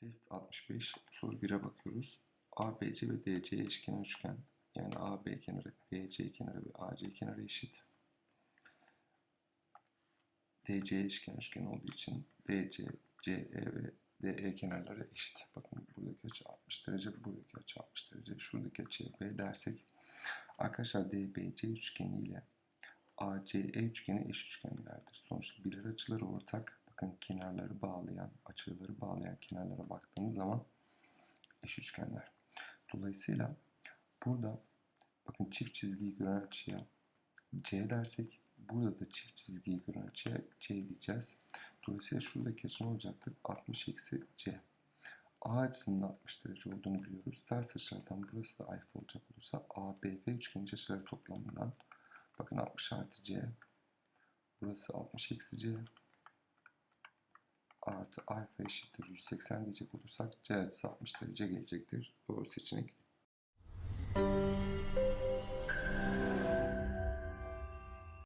Test 65 soru 1'e bakıyoruz. ABC ve DC eşkenar üçgen yani AB kenarı, BC kenarı ve AC kenarı eşit. DC eşkenar üçgen olduğu için DC, CE ve DE kenarları eşit. Bakın buradaki açı 60 derece, buradaki açı 60 derece. Şuradaki açıya B dersek arkadaşlar DBC üçgeni ile ACE üçgeni eş üçgenlerdir. Sonuçta birer açıları ortak. Bakın kenarları bağlayan, açıları bağlayan kenarlara baktığımız zaman eş üçgenler. Dolayısıyla burada bakın çift çizgiyi gören açıya C dersek burada da çift çizgiyi gören açıya C diyeceğiz. Dolayısıyla şuradaki açı ne olacaktır? 60 eksi C. A açısının 60 derece olduğunu biliyoruz. Ters açılardan burası da alfa olacak olursa ABF üçgen iç açıları toplamından bakın 60 artı C burası 60 eksi C artı alfa eşittir 180 diyecek olursak C açısı 60 derece gelecektir. Doğru seçenek